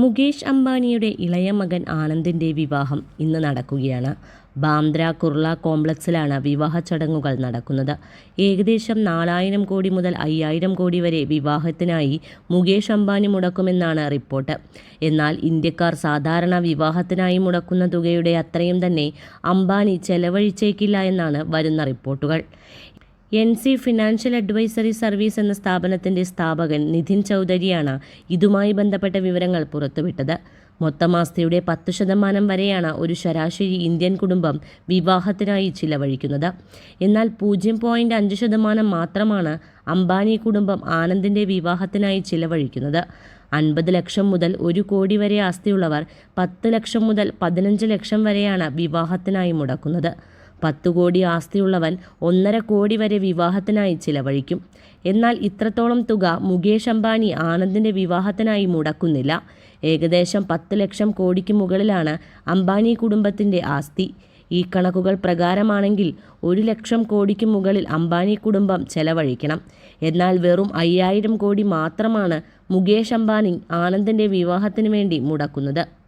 മുകേഷ് അംബാനിയുടെ ഇളയ മകൻ ആനന്ദിന്റെ വിവാഹം ഇന്ന് നടക്കുകയാണ്. ബാന്ദ്ര കുർള കോംപ്ലക്സിലാണ് വിവാഹ ചടങ്ങുകൾ നടക്കുന്നത്. ഏകദേശം നാലായിരം കോടി മുതൽ അയ്യായിരം കോടി വരെ വിവാഹത്തിനായി മുകേഷ് അംബാനി മുടക്കുമെന്നാണ് റിപ്പോർട്ട്. എന്നാൽ ഇന്ത്യക്കാർ സാധാരണ വിവാഹത്തിനായി മുടക്കുന്ന തുകയുടെ അത്രയും തന്നെ അംബാനി ചെലവഴിച്ചേക്കില്ല എന്നാണ് വരുന്ന റിപ്പോർട്ടുകൾ. N C financial advisory service എന്ന സ്ഥാപനത്തിന്റെ സ്ഥാപകൻ നിധിൻ ചൗധരിയാണ് ഇതുമായി ബന്ധപ്പെട്ട വിവരങ്ങൾ പുറത്തുവിട്ടത്. മൊത്തം ആസ്തിയുടെ പത്ത് ശതമാനം വരെയാണ് ഒരു ശരാശരി ഇന്ത്യൻ കുടുംബം വിവാഹത്തിനായി ചിലവഴിക്കുന്നത്. എന്നാൽ പൂജ്യം പോയിന്റ് അഞ്ച് ശതമാനം മാത്രമാണ് അംബാനി കുടുംബം ആനന്ദിന്റെ വിവാഹത്തിനായി ചിലവഴിക്കുന്നത്. അൻപത് ലക്ഷം മുതൽ ഒരു കോടി വരെ ആസ്തിയുള്ളവർ പത്ത് ലക്ഷം മുതൽ പതിനഞ്ച് ലക്ഷം വരെയാണ് വിവാഹത്തിനായി മുടക്കുന്നത്. പത്ത് കോടി ആസ്തിയുള്ളവൻ ഒന്നര കോടി വരെ വിവാഹത്തിനായി ചിലവഴിക്കും. എന്നാൽ ഇത്രത്തോളം തുക മുകേഷ് അംബാനി ആനന്ദിന്റെ വിവാഹത്തിനായി മുടക്കുന്നില്ല. ഏകദേശം പത്ത് ലക്ഷം കോടിക്ക് മുകളിലാണ് അംബാനി കുടുംബത്തിന്റെ ആസ്തി. ഈ കണക്കുകൾ പ്രകാരമാണെങ്കിൽ ഒരു ലക്ഷം കോടിക്ക് മുകളിൽ അംബാനി കുടുംബം ചെലവഴിക്കണം. എന്നാൽ വെറും അയ്യായിരം കോടി മാത്രമാണ് മുകേഷ് അംബാനി ആനന്ദിന്റെ വിവാഹത്തിന് വേണ്ടി മുടക്കുന്നത്.